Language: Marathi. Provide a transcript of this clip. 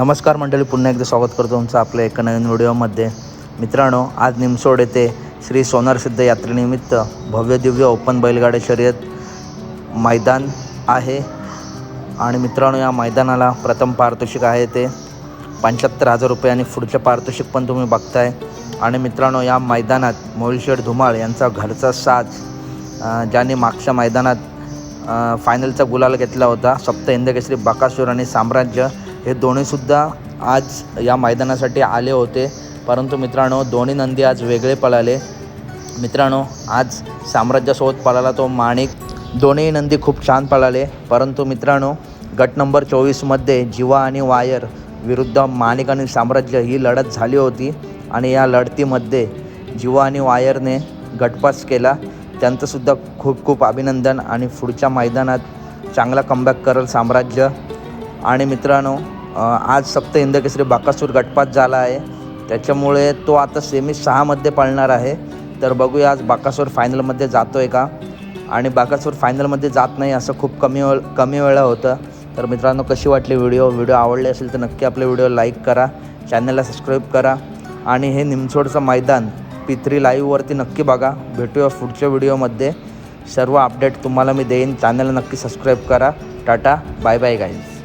नमस्कार मंडळी पुन्हा एकदा स्वागत करतो तुमचं आपल्या एका नवीन व्हिडिओमध्ये. मित्रांनो आज निमसोड येथे श्री सोनार सिद्ध यात्रेनिमित्त भव्य दिव्य ओपन बैलगाडी शर्यत मैदान आहे. आणि मित्रांनो या मैदानाला प्रथम पारितोषिक आहे ते पंच्याहत्तर हजार रुपये आणि पुढचं पारितोषिक पण तुम्ही बघताय. आणि मित्रांनो या मैदानात मोहिलशेठ धुमाळ यांचा घरचा साज ज्याने मागच्या मैदानात फायनलचा गुलाल घेतला होता सप्त हिंदकेसरी बकासूर आणि साम्राज्य हे दोन्हीसुद्धा आज या मैदानासाठी आले होते. परंतु मित्रांनो दोन्ही नंदी आज वेगळे पळाले. मित्रांनो आज साम्राज्यासोबत पळाला तो माणिक. दोन्ही नंदी खूप छान पळाले. परंतु मित्रांनो गट नंबर चोवीसमध्ये जिवा आणि वायर विरुद्ध माणिक आणि साम्राज्य ही लढत झाली होती आणि या लढतीमध्ये जीवा आणि वायरने गटपास केला. त्यांचंसुद्धा खूप खूप अभिनंदन आणि पुढच्या मैदानात चांगला कमबॅक करेल साम्राज्य. आणि मित्रांनो आज सप्त हिंदकेसरी बाकासूर गटपात झाला आहे. त्याच्यामुळे तो आता सेमी सहामध्ये पळणार आहे. तर बघूया आज बाकासूर फायनलमध्ये जातो आहे का? आणि बाकासूर फायनलमध्ये जात नाही असं खूप कमी वेळ कमी वेळा होतं. तर मित्रांनो कशी वाटली व्हिडिओ व्हिडिओ आवडले असेल तर नक्की आपले व्हिडिओ लाईक करा. चॅनलला सबस्क्राईब करा. आणि हे निमसोडचं मैदान पित्री लाईव्हवरती नक्की बघा. भेटूया पुढच्या व्हिडिओमध्ये सर्व अपडेट तुम्हाला मी देईन. चॅनलला नक्की सबस्क्राईब करा. टाटा. Bye bye guys